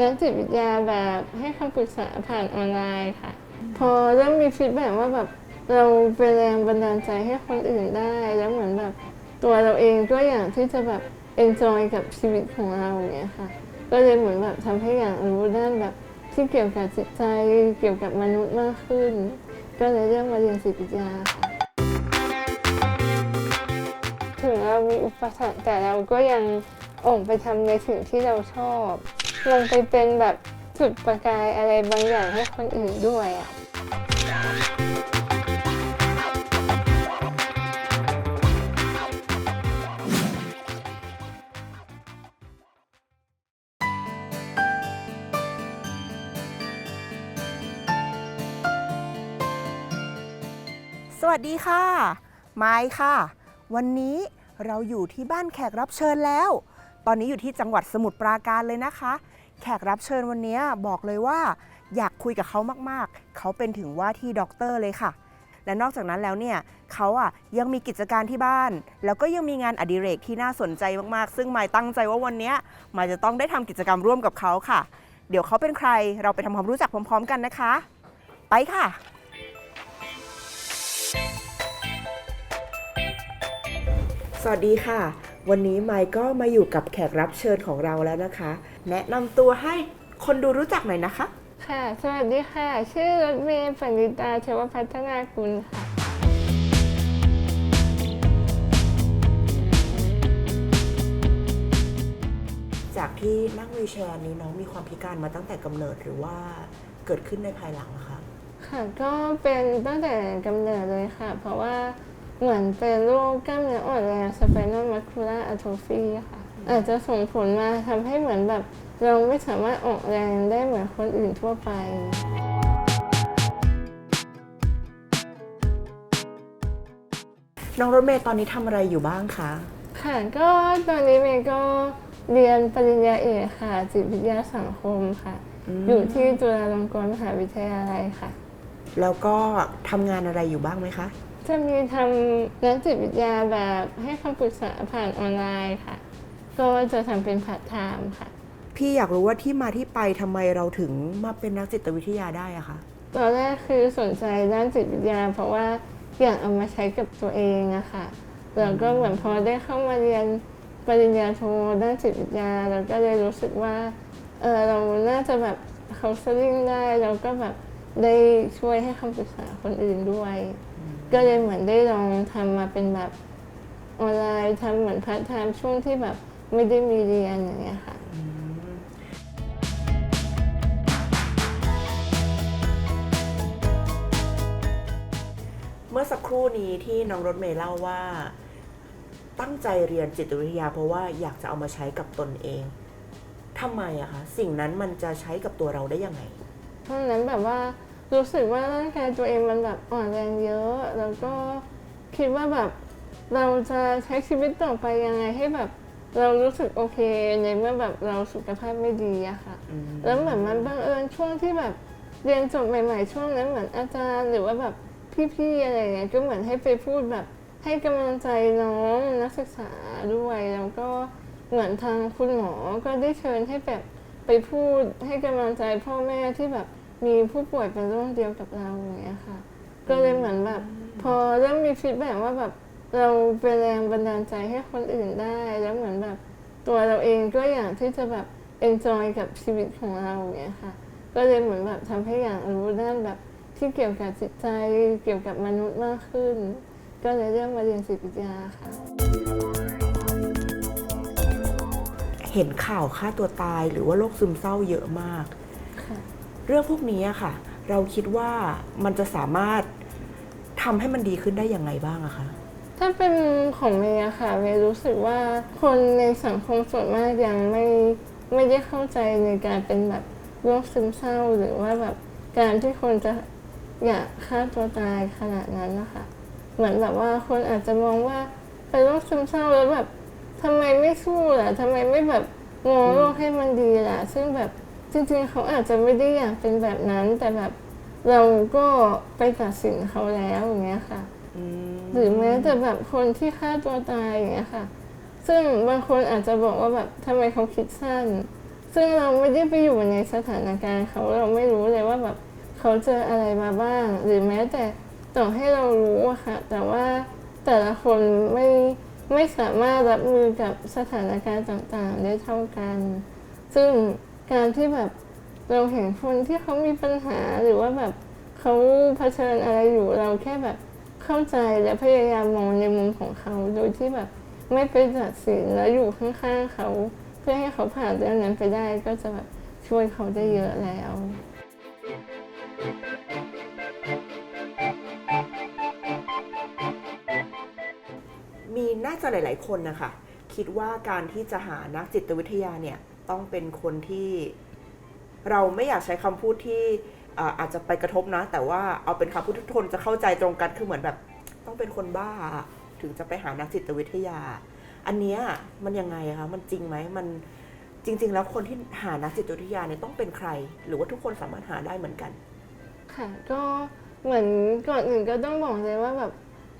นักจิตวิทยาแบบให้คำปรึกษาผ่านออนไลน์ค่ะ พอเริ่มมีฟีดแบ็ว่าแบบเราเป็นแรงบันดาลใจให้คนอื่นได้ แล้วเหมือนแบบตัวเราเองก็อยากที่จะแบบเอนจอยกับชีวิตของเราอย่างเงี้ยค่ะ ก็เลยเหมือนแบบทำให้อยากรู้ด้านแบบที่เกี่ยวกับจิตใจเกี่ยวกับมนุษย์มากขึ้น ก็เลยเลือกมาเรียนจิตวิทยาค่ะถึงเรามีอุปสรรคแต่เราก็ยังออกไปทำในสิ่งที่เราชอบ ลงไปเป็นแบบจุดประกายอะไรบางอย่างให้คนอื่นด้วยอะสวัสดีค่ะ ไม้ค่ะ วันนี้เราอยู่ที่บ้านแขกรับเชิญแล้ว ตอนนี้อยู่ที่จังหวัดสมุทรปราการเลยนะคะ แขกรับเชิญวันนี้บอกเลยว่าอยากคุยกับเขามากๆ เขาเป็นถึงว่าที่ด็อกเตอร์เลยค่ะ และนอกจากนั้นแล้วเนี่ยเขาอะยังมีกิจการที่บ้าน แล้วก็ยังมีงานอดิเรกที่น่าสนใจมากๆ ซึ่งไม้ตั้งใจว่าวันนี้ยไม้จะต้องได้ทำกิจกรรมร่วมกับเขาค่ะ เดี๋ยวเขาเป็นใครเราไปทำความรู้จักพร้อม ๆ กันนะคะ ไปค่ะ สวัสดีค่ะ วันนี้ไมค์ก็มาอยู่กับแขกรับเชิญของเราแล้วนะคะ แนะนำตัวให้คนดูรู้จักหน่อยนะคะ ค่ะ สวัสดีค่ะ ชื่อรถเมย์ปณิตาเทวพัฒนากุลค่ะ จากที่นั่งวีลแชร์นี้น้องมีความพิการมาตั้งแต่กำเนิดหรือว่าเกิดขึ้นในภายหลังอะคะ ค่ะ ก็เป็นตั้งแต่กำเนิดเลยค่ะ เพราะว่าเหมือนเป็นโรคกล้ามเนื้ออ่อนแรงสไปนอลมัสคูลาอะโทฟีค่ะ อาจจะส่งผลมาทำให้เหมือนแบบ เราไม่สามารถออกแรงได้เหมือนคนอื่นทั่วไปน้องรถเมย์ตอนนี้ทำอะไรอยู่บ้างคะ ค่ะก็ตอนนี้เมย์ก็เรียนปริญญาเอกค่ะ จิตวิทยาสังคมค่ะอยู่ที่จุฬาลงกรณ์มหาวิทยาลัยค่ะ แล้วก็ทำงานอะไรอยู่บ้างไหมคะ จะมีทำนักจิตวิทยาแบบให้คำปรึกษาผ่านออนไลน์ค่ะ ก็จะทำเป็นพาร์ทไทม์ค่ะ พี่อยากรู้ว่าที่มาที่ไปทำไมเราถึงมาเป็นนักจิตวิทยาได้อะคะตอนแรกคือสนใจด้านจิตวิทยา เพราะว่าอยากเอามาใช้กับตัวเองอะค่ะแล้วก็เหมือนพอได้เข้ามาเรียนปริญญาโทด้านจิตวิทยาเราก็เลยรู้สึกว่าเออเราน่าจะแบบเขาสลิงได้แล้วก็แบบได้ช่วยให้คำปรึกษาคนอื่นด้วย ก็เลยเหมือนได้ลองทำมาเป็นแบบออนไลน์ทำเหมือนพาร์ทไทม์ช่วงที่แบบ ไม่ได้มีเรียนอย่างเงี้ยค่ะ เมื่อสักครู่นี้ที่น้องรถเมย์เล่าว่า ตั้งใจเรียนจิตวิทยา เพราะว่าอยากจะเอามาใช้กับตนเองทำไมอะคะสิ่งนั้นมันจะใช้กับตัวเราได้ยังไง เพราะฉะนั้นแบบว่ารู้สึกว่าร่างกายตัวเองมันแบบอ่อนแรงเยอะ แล้วก็คิดว่าแบบเราจะใช้ชีวิตต่อไปยังไงให้แบบ เรารู้สึกโอเคในเมื่อแบบเราสุขภาพไม่ดีอะค่ะอืมแล้วเหมือนมันบังเอิญช่วงที่แบบเรียนจบใหม่ ๆ ช่วงนั้นเหมือนอาจารย์ หรือว่าแบบพี่ๆอะไรเงี้ยก็เหมือนให้ไปพูดแบบให้กำลังใจน้องนักศึกษาด้วยแล้วก็เหมือนทางคุณหมอก็ได้เชิญให้แบบไปพูดให้กำลังใจพ่อแม่ที่แบบมีผู้ป่วยเป็นโรคเดียวกับเราอย่างเงี้ยค่ะ ก็เลยเหมือนแบบพอเริ่มมีฟีดแบ็กว่าแบบ เราเป็นแรงบันดาลใจให้คนอื่นได้ แล้วเหมือนแบบตัวเราเองก็อยากที่จะแบบเอนจอยกับชีวิตของเราอย่างเงี้ยค่ะ ก็เลยเหมือนแบบทำให้อยากรู้ด้านแบบที่เกี่ยวกับจิตใจเกี่ยวกับมนุษย์มากขึ้น ก็เลยเลือกมาเรียนจิตวิทยาค่ะ เห็นข่าวฆ่าตัวตายหรือว่าโรคซึมเศร้าเยอะมากค่ะเรื่องพวกนี้อะค่ะ เราคิดว่ามันจะสามารถทำให้มันดีขึ้นได้ยังไงบ้างอะคะ ถ้าเป็นของเมย์อะค่ะเมย์รู้สึกว่าคนในสังคมส่วนมากยังไม่ไม่ได้เข้าใจในการเป็นแบบโรคซึมเศร้า หรือว่าแบบการที่คนจะอยากฆ่าตัวตายขนาดนั้นนะคะเหมือนแบบว่าคนอาจจะมองว่าเป็นโรคซึมเศร้าแล้วแบบทำไมไม่สู้ล่ะทำไมไม่แบบมองโลกให้มันดีล่ะ ซึ่งแบบจริงๆ เขาอาจจะไม่ได้อยากเป็นแบบนั้น แต่แบบเราก็ไปตัดสินเขาแล้วอย่างเงี้ยค่ะ หรือแม้แต่แบบคนที่ฆ่าตัวตายอย่างเงี้ยค่ะ ซึ่งบางคนอาจจะบอกว่าแบบทำไมเขาคิดสั้นซซึ่งเราไม่ได้ไปอยู่ในสถานการณ์เขาเราไม่รู้เลยว่าแบบเขาเจออะไรมาบ้าง หรือแม้แต่ต่อให้เรารู้อะค่ะ แต่ว่าแต่ละคนไม่ไม่สามารถรับมือกับสถานการณ์ต่างๆ ได้เท่ากัน ซึ่งการที่แบบเราเห็นคนที่เขามีปัญหาหรือว่าแบบเขาเผชิญอะไรอยู่เราแค่แบบ เข้าใจและพยายามมองในมุมของเขา โดยที่แบบไม่ไปตัดสินแล้วอยู่ข้างๆเขา เพื่อให้เขาผ่านเรื่องนั้นไปได้ก็จะแบบช่วยเขาได้เยอะแล้วมีน่าจะหลาย ๆ คนนะคะ คิดว่าการที่จะหานักจิตวิทยาเนี่ย ต้องเป็นคนที่ เราไม่อยากใช้คำพูดที่ อาจจะไปกระทบนะ แต่ว่าเอาเป็นคำพูดทุกคนจะเข้าใจตรงกันคือเหมือนแบบต้องเป็นคนบ้า ถึงจะไปหานักจิตวิทยา อันเนี้ยมันยังไงคะมันจริงไหมมันจริง ๆ แล้วคนที่หานักจิตวิทยาเนี่ยต้องเป็นใคร หรือว่าทุกคนสามารถหาได้เหมือนกัน ค่ะก็เหมือนก่อนอื่นก็ต้องบอกเลยว่าแบบ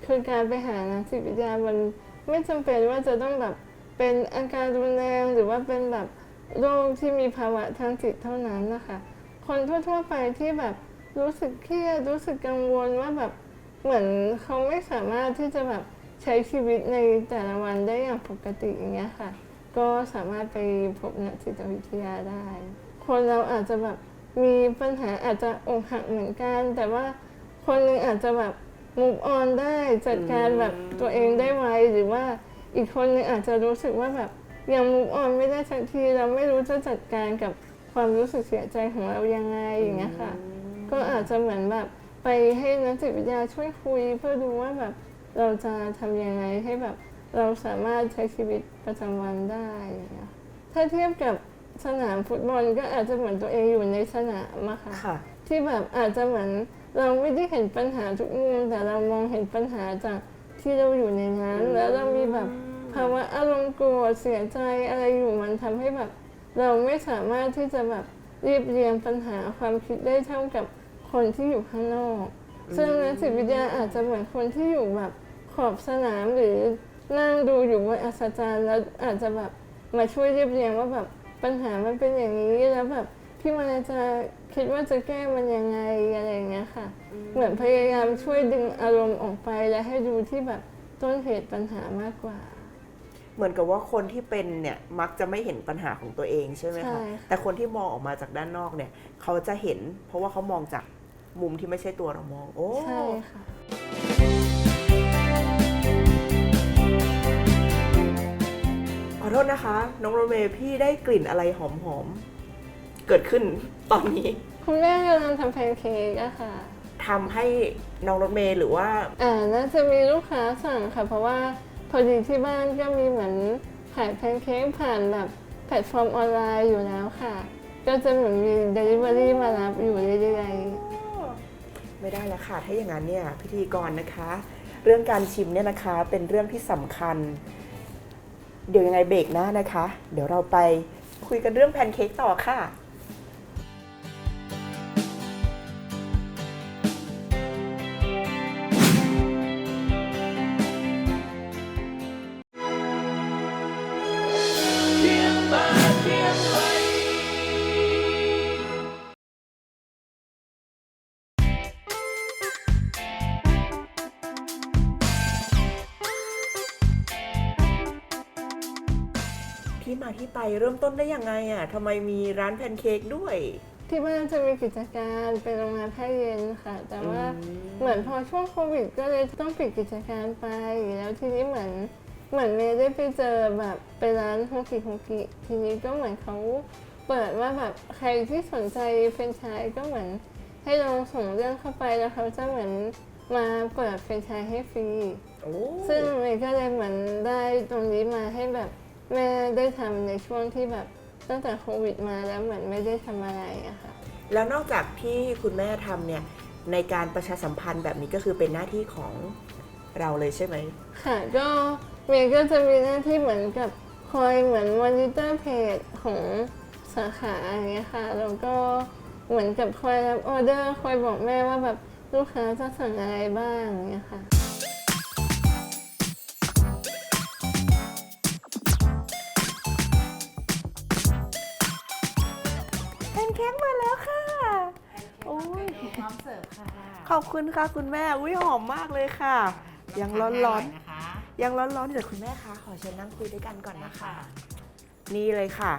คือการไปหานักจิตวิทยามันไม่จำเป็นว่าจะต้องแบบเป็นอาการรุนแรงหรือว่าเป็นแบบโรคที่มีภาวะทางจิตเท่านั้นนะคะ คนทั่วๆไปที่แบบรู้สึกเครียดรู้สึกกังวลว่าแบบเหมือนเขาไม่สามารถที่จะแบบใช้ชีวิตในแต่ละวันได้อย่างปกติอย่างเงี้ยค่ะ ก็สามารถไปพบนักจิตวิทยาได้ คนเราอาจจะแบบมีปัญหาอาจจะอกหักเหมือนกัน แต่ว่าคนหนึงอาจจะแบบ move on ได้จัดการแบบตัวเองได้ไวหรือว่าอีกคนหนึงอาจจะรู้สึกว่าแบบยัง move on ไม่ได้สักทีเราไม่รู้จะจัดการกับ ความรู้สึกเสียใจของเรายังไงอย่างเงี้ยค่ะ ก็อาจจะเหมือนแบบไปให้นักจิตวิทยาช่วยคุย เพื่อดูว่าแบบเราจะทำยังไงให้แบบเราสามารถใช้ชีวิตประจำวันได้อย่างเงี้ยถ้าเทียบกับสนามฟุตบอลก็อาจจะเหมือนตัวเองอยู่ในสนามอะค่ะค่ะ ที่แบบอาจจะเหมือนเราไม่ได้เห็นปัญหาทุกมุมแต่เรามองเห็นปัญหาจากที่เราอยู่ในนั้น แล้วเรามีแบบภาวะอารมณ์โกรธเสียใจอะไรอยู่มันทำให้แบบ เราไม่สามารถที่จะแบบเรียบเรียงปัญหาความคิดได้เท่ากับคนที่อยู่ข้างนอก ซึ่งนักจิตวิทยาอาจจะเหมือนคนที่อยู่แบบขอบสนามหรือนั่งดูอยู่บนอัศจรรย์แล้วอาจจะแบบมาช่วยเรียบเรียงว่าแบบปัญหามันเป็นอย่างนี้แล้วแบบพี่มันจะคิดว่าจะแก้มันยังไงอะไรอย่างเงี้ยค่ะ เหมือนพยายามช่วยดึงอารมณ์ออกไปและให้ดูที่แบบต้นเหตุปัญหามากกว่า เหมือนกับว่าคนที่เป็นเนี่ยมักจะไม่เห็นปัญหาของตัวเองใช่ไหมใช่คะค่ะแต่คนที่มองออกมาจากด้านนอกเนี่ย เขาจะเห็น เพราะว่าเขามองจากมุมที่ไม่ใช่ตัวเรามอง โอ้ใช่ค่ะขอโทษนะคะ น้องโรเมย์พี่ได้กลิ่นอะไรหอมๆเกิดขึ้นตอนนี้ คุณแม่กำลังทำแพนเค้กอะค่ะทำให้น้องรถเมย์หรือว่าอ่าน่าจะมีลูกค้าสั่งค่ะ เพราะว่า พอดีที่บ้านก็มีเหมือนขายแพนเค้กผ่านแบบแพลตฟอร์มออนไลน์อยู่แล้วค่ะ ก็จะเหมือนมี Delivery มารับอยู่เรื่อยๆไม่ได้แล้วค่ะ ถ้าอย่างนั้นเนี่ยพิธีกรนะคะ เรื่องการชิมเนี่ยนะคะเป็นเรื่องที่สำคัญ เดี๋ยวยังไงเบรกหน้านะคะ เดี๋ยวเราไปคุยกันเรื่องแพนเค้กต่อค่ะ มาที่ไปเริ่มต้นได้ยังไงอะทำไมมีร้านแพนเค้กด้วย ที่บ้านจะมีกิจการเป็นโรงงานแพทย์เย็นค่ะ แต่ว่าอืม เหมือนพอช่วงโควิดก็เลยต้องปิดกิจการไป แล้วทีนี้เหมือนเหมือนเมย์ได้ไปเจอแบบไปร้านโฮกิโฮกิทีนี้ก็เหมือนเขาเปิดว่าแบบใครที่สนใจเฟรนไชส์ก็เหมือนให้ลองส่งเรื่องเข้าไปแล้วเขาจะเหมือนมาเปิดเฟรนไชส์ให้ฟรี โอ้ซึ่งเมย์ก็เลยเหมือนได้ตรงนี้มาให้แบบ แม่ได้ทำในช่วงที่แบบตั้งแต่โควิดมาแล้วเหมือนไม่ได้ทำอะไรอะค่ะ แล้วนอกจากที่คุณแม่ทำเนี่ยในการประชาสัมพันธ์แบบนี้ก็คือเป็นหน้าที่ของเราเลยใช่ไหม ค่ะก็เมย์ก็จะมีหน้าที่เหมือนกับคอยเหมือนมอนิเตอร์เพจของสาขาอย่างเงี้ยค่ะแล้วก็เหมือนกับคอยรับออเดอร์คอยบอกแม่ว่าแบบลูกค้าจะสั่งอะไรบ้างอย่างเงี้ยค่ะ พร้อมเสิร์ฟค่ะขอบคุณค่ะคุณแม่ อุ้ยหอมมากเลยค่ะ ยังร้อนๆนะคะๆยังร้อนๆเดี๋ยวคุณแม่คะขอเชิญนั่งคุยด้วยกันก่อนนะคะ นี่เลยค่ะ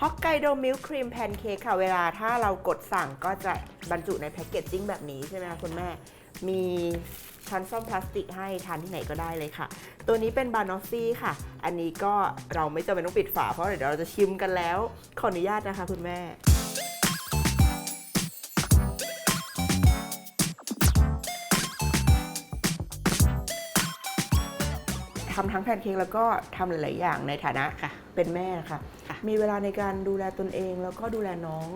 ฮอกไกโดมิลครีมแพนเค้กค่ะ เวลาถ้าเรากดสั่งก็จะบรรจุในแพ็กเกจจิ้งแบบนี้ใช่ไหมคะคุณแม่ มีช้อนส้อมพลาสติกให้ทานที่ไหนก็ได้เลยค่ะ ตัวนี้เป็นบานอฟฟี่ค่ะ อันนี้ก็เราไม่จำเป็นต้องปิดฝาเพราะเดี๋ยวเราจะชิมกันแล้ว ขออนุญาตนะคะคุณแม่ ทำทั้งแพนเค้กแล้วก็ทำหลายๆอย่างในฐานะค่ะเป็นแม่นะคะค่ะ มีเวลาในการดูแลตนเองแล้วก็ดูแลน้อง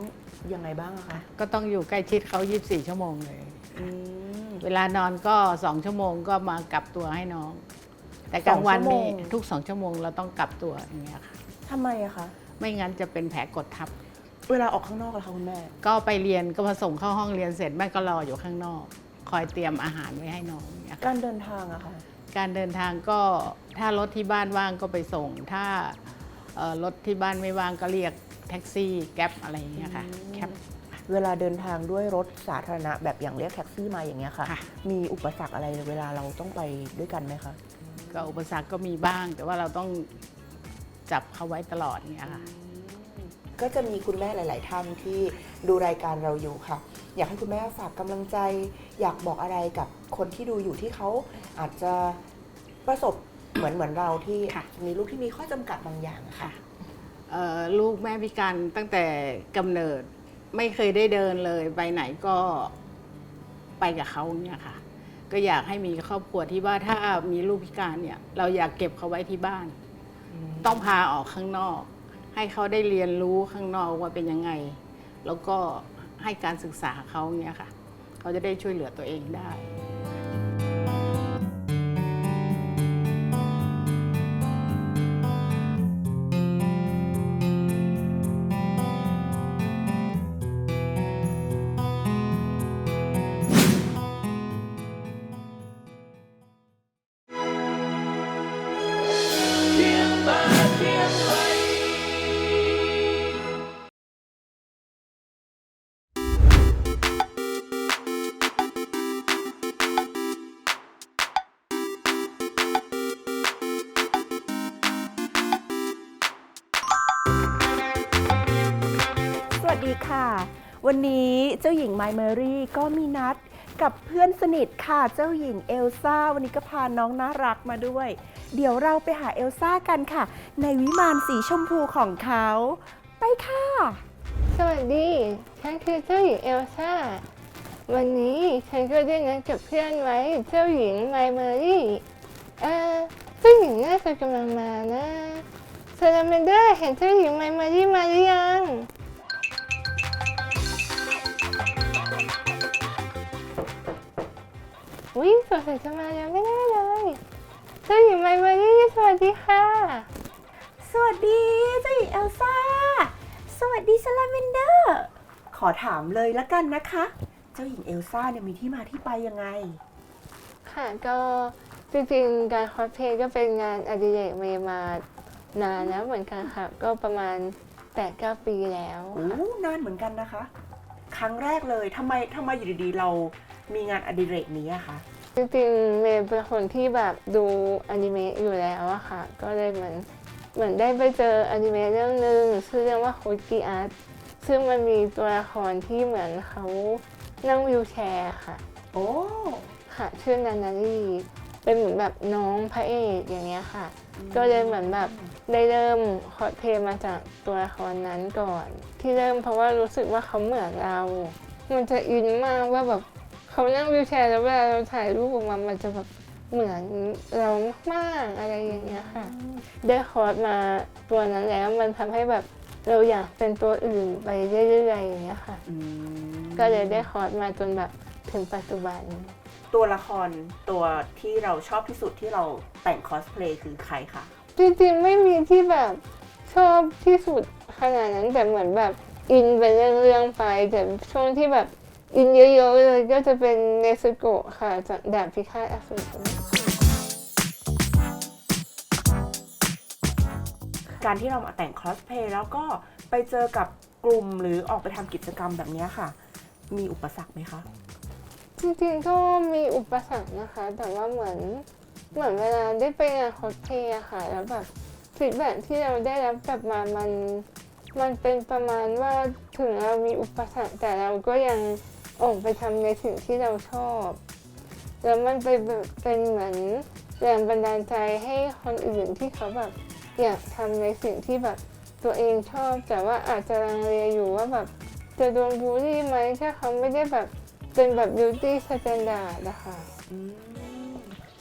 ยังไงบ้างอะคะก็ต้องอยู่ใกล้ชิดเขา 24 ชั่วโมงเลย อืม เวลานอนก็2ชั่วโมงก็มากลับตัวให้น้อง แต่กลางวันนี่สองชั่วโมงทุก2ชั่วโมงเราต้องกลับตัวอย่างเงี้ยค่ะทำไมอะคะไม่งั้นจะเป็นแผลกดทับ เวลาออกข้างนอกล่ะคะคุณแม่ก็ไปเรียนก็พอส่งเข้าห้องเรียนเสร็จแม่ก็รออยู่ข้างนอก คอยเตรียมอาหารไว้ให้น้องอย่างเงี้ยค่ะการเดินทางอะคะ การเดินทางก็ถ้ารถที่บ้านว่างก็ไปส่ง ถ้าเอ่อรถที่บ้านไม่ว่างก็เรียกแท็กซี่แก๊ปอะไรอย่างเงี้ยค่ะแคป เวลาเดินทางด้วยรถสาธารณะแบบอย่างเรียกแท็กซี่มาอย่างเงี้ยค่ะ ค่ะ มีอุปสรรคอะไรเวลาเราต้องไปด้วยกันไหมคะ ก็อุปสรรคก็มีบ้าง แต่ว่าเราต้องจับเขาไว้ตลอดเนี่ยค่ะ ก็จะมีคุณแม่หลาย ๆ ท่านที่ดูรายการเราอยู่ค่ะ อยากให้คุณแม่ฝากกำลังใจ อยากบอกอะไรกับคนที่ดูอยู่ที่เขาอาจจะประสบเหมือนเหมือนเราที่ค่ะ มีลูกที่มีข้อจำกัดบางอย่างอะค่ะเอ่อลูกแม่พิการตั้งแต่กำเนิดไม่เคยได้เดินเลยไปไหนก็ไปกับเขาเนี่ยค่ะ ก็อยากให้มีครอบครัวที่ว่าถ้ามีลูกพิการเนี่ย เราอยากเก็บเขาไว้ที่บ้าน ต้องพาออกข้างนอก ให้เขาได้เรียนรู้ข้างนอกว่าเป็นยังไง แล้วก็ให้การศึกษาเขาเนี่ยค่ะ เขาจะได้ช่วยเหลือตัวเองได้ วันนี้เจ้าหญิงไมเมอรี่ก็มีนัดกับเพื่อนสนิทค่ะเจ้าหญิงเอลซ่า วันนี้ก็พาน้องน่ารักมาด้วย เดี๋ยวเราไปหาเอลซ่ากันค่ะ ในวิมานสีชมพูของเขา ไปค่ะ สวัสดี ฉันคือเจ้าหญิงเอลซ่า วันนี้ฉันก็ได้นัดกับเพื่อนไว้เจ้าหญิงไมเมอรี่เออเจ้าหญิงน่าจะกำลังมานะซาลาเมนเดอร์เห็นเจ้าหญิงไมเมอรี่มาหรือยัง วิ่งสงสัยจะมาแล้วไม่ได้เลยเจ้าหญิงไมเมอรี่สวัสดีค่ะ สวัสดีเจ้าหญิงเอลซ่า สวัสดีซาลาเมนเดอร์ ขอถามเลยละกันนะคะ เจ้าหญิงเอลซ่าเนี่ยมีที่มาที่ไปยังไง ค่ะก็จริงๆการคอสเพลย์ก็เป็นงานอดิเรกเมย์มานานแล้วเหมือนกันค่ะ ก็ประมาณ8-9ปีแล้ว โอ้ นานเหมือนกันนะคะ ครั้งแรกเลยทำไมทำไมอยู่ดีๆเรา มีงานอดิเรกนี้อะคะจริงๆเมย์เป็นคนที่แบบดูอนิเมะอยู่แล้วอะค่ะ ก็เลยเหมือนเหมือนได้ไปเจออนิเมะเรื่องหนึ่งชื่อเรื่องว่าโคจิอาร์ตซึ่งมันมีตัวละครที่เหมือนเขานั่งวิวแชร์ค่ะ โอ้ค่ะชื่อนานารีเป็นเหมือนแบบน้องพระเอกอย่างเงี้ยค่ะ ก็เลยเหมือนแบบได้เริ่มคอสเพลย์มาจากตัวละครนั้นก่อน ที่เริ่มเพราะว่ารู้สึกว่าเขาเหมือนเรา มันจะอินมากว่าแบบ เขานั่งวิวแชร์แล้วเวลาเราถ่ายรูปออกมามันจะแบบเหมือนเรามากๆอะไรอย่างเงี้ยค่ะได้คอร์สมาตัวนั้นแล้วมันทำให้แบบเราอยากเป็นตัวอื่นไปเรื่อยๆอย่างเงี้ยค่ะอืมก็เลยได้คอร์สมาจนแบบถึงปัจจุบัน ตัวละครตัวที่เราชอบที่สุดที่เราแต่งคอสเพลย์คือใครคะจริงๆไม่มีที่แบบชอบที่สุดขนาดนั้นแต่เหมือนแบบอินไปเรื่องๆไปแต่ช่วงที่แบบ อินเยอะๆเลยก็จะเป็นเนสโกะค่ะ จากดาบพิฆาตอสูรการที่เรามาแต่งคอสเพลย์แล้วก็ไปเจอกับกลุ่มหรือออกไปทำกิจกรรมแบบเนี้ยค่ะ มีอุปสรรคไหมคะ จริงๆก็มีอุปสรรคนะคะ แต่ว่าเหมือนเหมือนเวลาได้ไปงานคอสเพลย์อะค่ะ แล้วแบบฟีดแบ็กที่เราได้รับกลับมามันมันเป็นประมาณว่าถึงเรามีอุปสรรคแต่เราก็ยัง ออกไปทำในสิ่งที่เราชอบ แล้วมันไปเป็นเหมือนแรงบันดาลใจให้คนอื่นที่เขาแบบอยากทำในสิ่งที่แบบตัวเองชอบ แต่ว่าอาจจะลังเลอยู่ว่าแบบจะโดนบูลลี่ไหมถ้าเขาไม่ได้แบบเป็นแบบ beauty standard นะคะ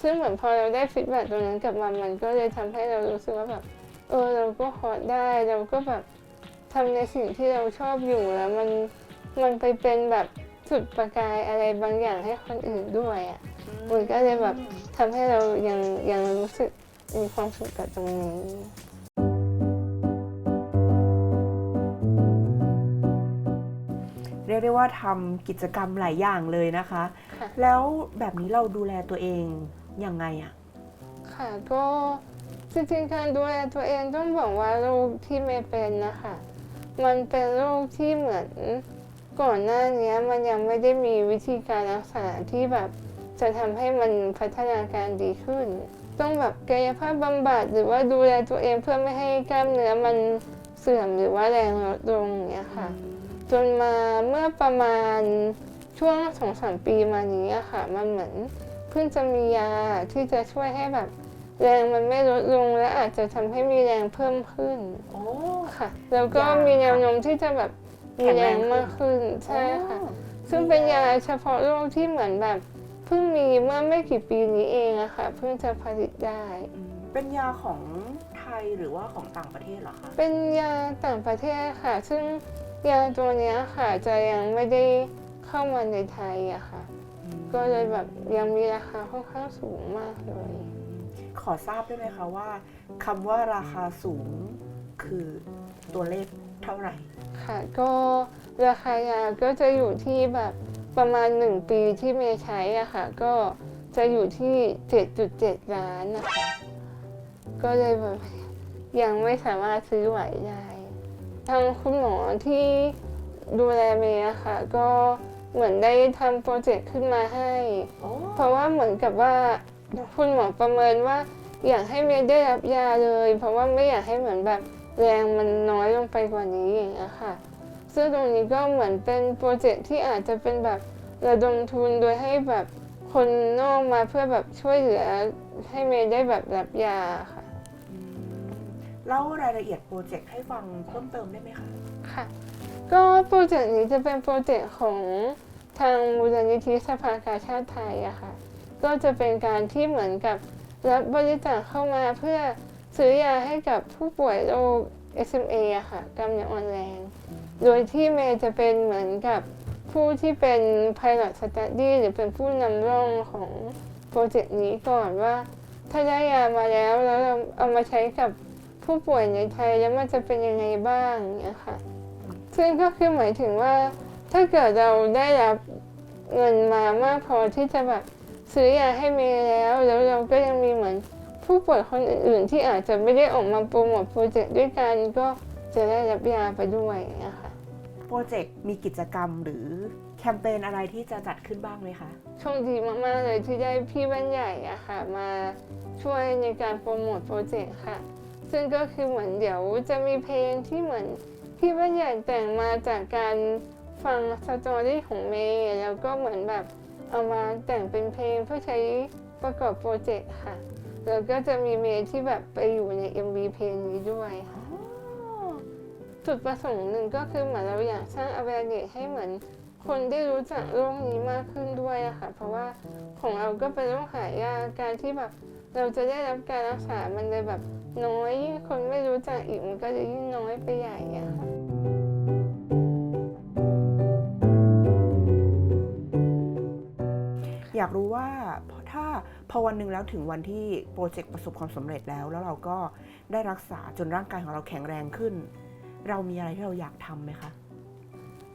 ซึ่งเหมือนพอเราได้ฟีดแบ็ตรงนั้นกลับมามันก็เลยทำให้เรารู้สึกว่าแบบเออเราก็ฮอตได้เราก็แบบทำในสิ่งที่เราชอบอยู่แล้วมันมันไปเป็นแบบ จุดประกายอะไรบางอย่างให้คนอื่นด้วยอะมันก็เลยแบบทำให้เรายังยังรู้สึกมีความสุขกับตรงนี้เรียกได้ว่าทำกิจกรรมหลายอย่างเลยนะคะค่ะแล้วแบบนี้เราดูแลตัวเองยังไงอะค่ะก็จริงๆการดูแลตัวเองต้องบอกว่าโรคที่เมย์เป็นนะคะ มันเป็นโรคที่เหมือน ก่อนหน้านี้มันยังไม่ได้มีวิธีการรักษาที่แบบจะทำให้มันพัฒนาการดีขึ้น ต้องแบบกายภาพบำบัดหรือว่าดูแลตัวเองเพื่อไม่ให้กล้ามเนื้อมันเสื่อมหรือว่าแรงลดลงอย่างเงี้ยค่ะ จนมาเมื่อประมาณช่วงสองสามปีมานี้อะค่ะ มันเหมือนเพิ่งจะมียาที่จะช่วยให้แบบแรงมันไม่ลดลงและอาจจะทำให้มีแรงเพิ่มขึ้น โอ้ ค่ะ แล้วก็ยามีมีแนวโน้มที่จะแบบ มีแรงมากขึ้นใช่ค่ะ ซึ่งเป็นยาเฉพาะโรคที่เหมือนแบบเพิ่งมีเมื่อไม่กี่ปีนี้เองอะค่ะเพิ่งจะผลิตได้อืมเป็นยาของไทยหรือว่าของต่างประเทศเหรอคะเป็นยาต่างประเทศค่ะ ซึ่งยาตัวเนี้ยค่ะจะยังไม่ได้เข้ามาในไทยอะค่ะอืมก็เลยแบบยังมีราคาค่อนข้างสูงมากเลย ขอทราบได้ไหมคะว่าคำว่าราคาสูงคือตัวเลข เท่าไหร่ ค่ะ ก็ราคายาก็จะอยู่ที่แบบประมาณ 1 ปีที่เมย์ใช้อะค่ะ ก็จะอยู่ที่ 7.7 ล้านนะคะ ก็เลยแบบยังไม่สามารถซื้อไหวได้ทางคุณหมอที่ดูแลเมย์อะค่ะ ก็เหมือนได้ทำโปรเจกต์ขึ้นมาให้ เพราะว่าเหมือนกับว่าคุณหมอประเมินว่าอยากให้เมย์ได้รับยาเลย เพราะว่าไม่อยากให้เหมือนแบบ แรงมันน้อยลงไปกว่านี้อย่างเงี้ยค่ะ ซึ่งตรงนี้ก็เหมือนเป็นโปรเจกต์ที่อาจจะเป็นแบบระดมทุนโดยให้แบบคนนอกมาเพื่อแบบช่วยเหลือให้เมย์ได้แบบรับยาค่ะ เล่ารายละเอียดโปรเจกต์ให้ฟังเพิ่มเติมได้ไหมคะ ค่ะ ก็โปรเจกต์นี้จะเป็นโปรเจกต์ของทางมูลนิธิสภากาชาติไทยอะค่ะ ก็จะเป็นการที่เหมือนกับรับบริจาคเข้ามาเพื่อ ซื้อยาให้กับผู้ป่วยโรค SMA อะค่ะกล้ามเนื้ออ่อนแรง โดยที่เมย์จะเป็นเหมือนกับผู้ที่เป็น pilot study หรือเป็นผู้นำร่องของโปรเจกต์นี้ก่อนว่า ถ้าได้ยามาแล้วแล้วเราเอามาใช้กับผู้ป่วยในไทยแล้วมันจะเป็นยังไงบ้างเงี้ยค่ะ ซึ่งก็คือหมายถึงว่าถ้าเกิดเราได้รับเงินมามากพอที่จะแบบซื้อยาให้เมย์แล้ว แล้วเราก็ยังมีเหมือน ผู้ป่วยคนอื่นๆที่อาจจะไม่ได้ออกมาโปรโมทโปรเจกต์ด้วยกันก็จะได้รับยาไปด้วยอย่างเงี้ยค่ะโปรเจกต์มีกิจกรรมหรือแคมเปญอะไรที่จะจัดขึ้นบ้างไหมคะโชคดีมากๆเลยที่ได้พี่บ้านใหญ่อะค่ะ มาช่วยในการโปรโมทโปรเจกต์ค่ะ ซึ่งก็คือเหมือนเดี๋ยวจะมีเพลงที่เหมือนพี่บ้านใหญ่แต่งมาจากการฟังสตอรี่ของเมย์แล้วก็เหมือนแบบเอามาแต่งเป็นเพลงเพื่อใช้ประกอบโปรเจกต์ค่ะ แล้วก็จะมีเมย์ที่แบบไปอยู่ใน MV เพลงนี้ด้วยค่ะจุดประสงค์หนึ่งก็คือเหมือนเราอยากสร้าง awareness ให้เหมือนคนได้รู้จักโรคนี้มากขึ้นด้วยอะค่ะ เพราะว่าของเราก็เป็นโรคหายากการที่แบบเราจะได้รับการรักษา มันเลยแบบน้อยยิ่งคนไม่รู้จักอีกมันก็จะยิ่งน้อยไปใหญ่อะค่ะอยากรู้ว่าถ้า พอวันหนึ่งแล้วถึงวันที่โปรเจกต์ประสบความสำเร็จแล้ว แล้วเราก็ได้รักษาจนร่างกายของเราแข็งแรงขึ้น เรามีอะไรที่เราอยากทำไหมคะ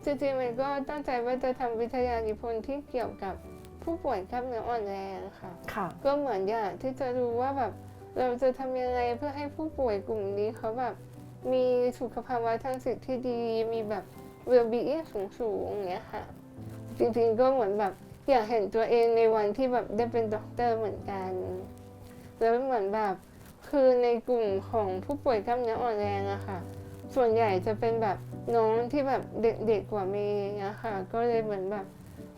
จริงๆมันก็ตั้งใจว่าจะทำวิทยานิพนธ์ที่เกี่ยวกับผู้ป่วยกล้ามเนื้ออ่อนแรงค่ะค่ะ ก็เหมือนอยากที่จะรู้ว่าแบบเราจะทำยังไงเพื่อให้ผู้ป่วยกลุ่มนี้เขาแบบมีสุขภาวะทางจิตที่ดี มีแบบ well-being สูงๆอย่างเงี้ยค่ะ จริงๆก็เหมือนแบบ อยากเห็นตัวเองในวันที่แบบได้เป็นด็อกเตอร์เหมือนกัน แล้วเหมือนแบบคือในกลุ่มของผู้ป่วยกล้ามเนื้ออ่อนแรงอะค่ะ ส่วนใหญ่จะเป็นแบบน้องที่แบบเด็กๆกว่าเมย์อย่างค่ะก็เลยเหมือนแบบ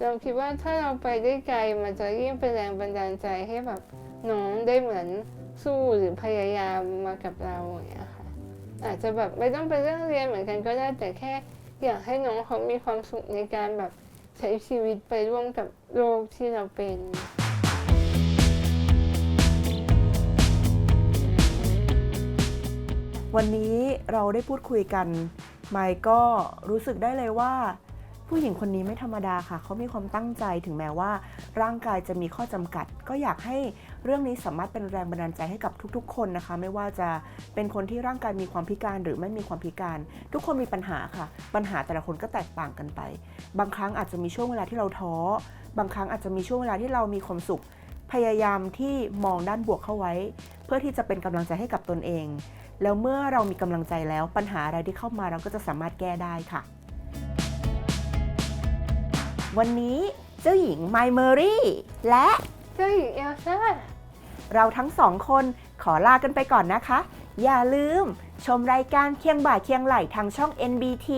เราคิดว่าถ้าเราไปได้ไกลมันจะยิ่งเป็นแรงบันดาลใจให้แบบน้องได้เหมือนสู้หรือพยายามมากับเราอย่างเงี้ยค่ะ อาจจะแบบไม่ต้องเป็นเรื่องเรียนเหมือนกันก็ได้แต่แค่อยากให้น้องเขามีความสุขในการแบบ ใช้ชีวิตไปร่วมกับโรคที่เราเป็น วันนี้เราได้พูดคุยกัน ไมค์ก็รู้สึกได้เลยว่า ผู้หญิงคนนี้ไม่ธรรมดาค่ะ เขามีความตั้งใจถึงแม้ว่า ร่างกายจะมีข้อจำกัด ก็อยากให้เรื่องนี้สามารถเป็นแรงบันดาลใจให้กับทุกๆ คนนะคะ ไม่ว่าจะเป็นคนที่ร่างกายมีความพิการหรือไม่มีความพิการ ทุกคนมีปัญหาค่ะ ปัญหาแต่ละคนก็แตกต่างกันไป บางครั้งอาจจะมีช่วงเวลาที่เราท้อ บางครั้งอาจจะมีช่วงเวลาที่เรามีความสุข พยายามที่มองด้านบวกเข้าไว้ เพื่อที่จะเป็นกำลังใจให้กับตนเอง แล้วเมื่อเรามีกำลังใจแล้วปัญหาอะไรที่เข้ามาเราก็จะสามารถแก้ได้ค่ะ วันนี้เจ้าหญิงไมเมอรี่และเจ้าหญิงเอลซ่า เราทั้งสองคนขอลากันไปก่อนนะคะ อย่าลืมชมรายการเคียงบ่าเคียงไหลทางช่อง NBT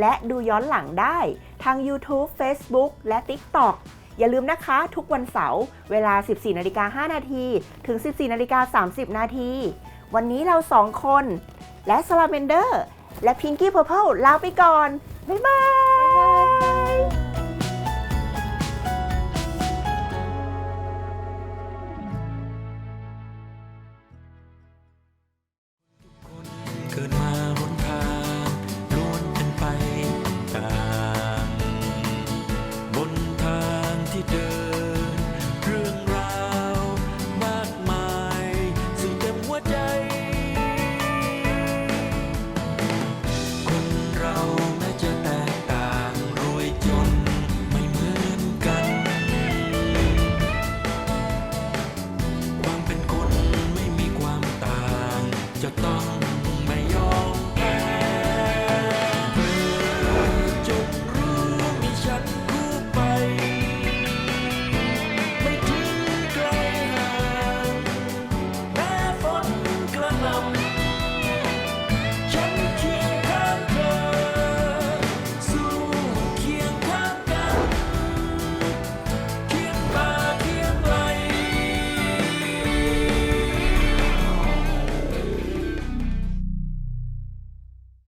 และดูย้อนหลังได้ทาง YouTube Facebook และ TikTok อย่าลืมนะคะ ทุกวันเสาร์เวลา 14นาฬิกา5นาทีถึง 14นาฬิกา30 นาที วันนี้เราสองคน และ s ลาเ e นเดอร์ และ Pinky Purple ลาไปก่อน บ๊ายบาย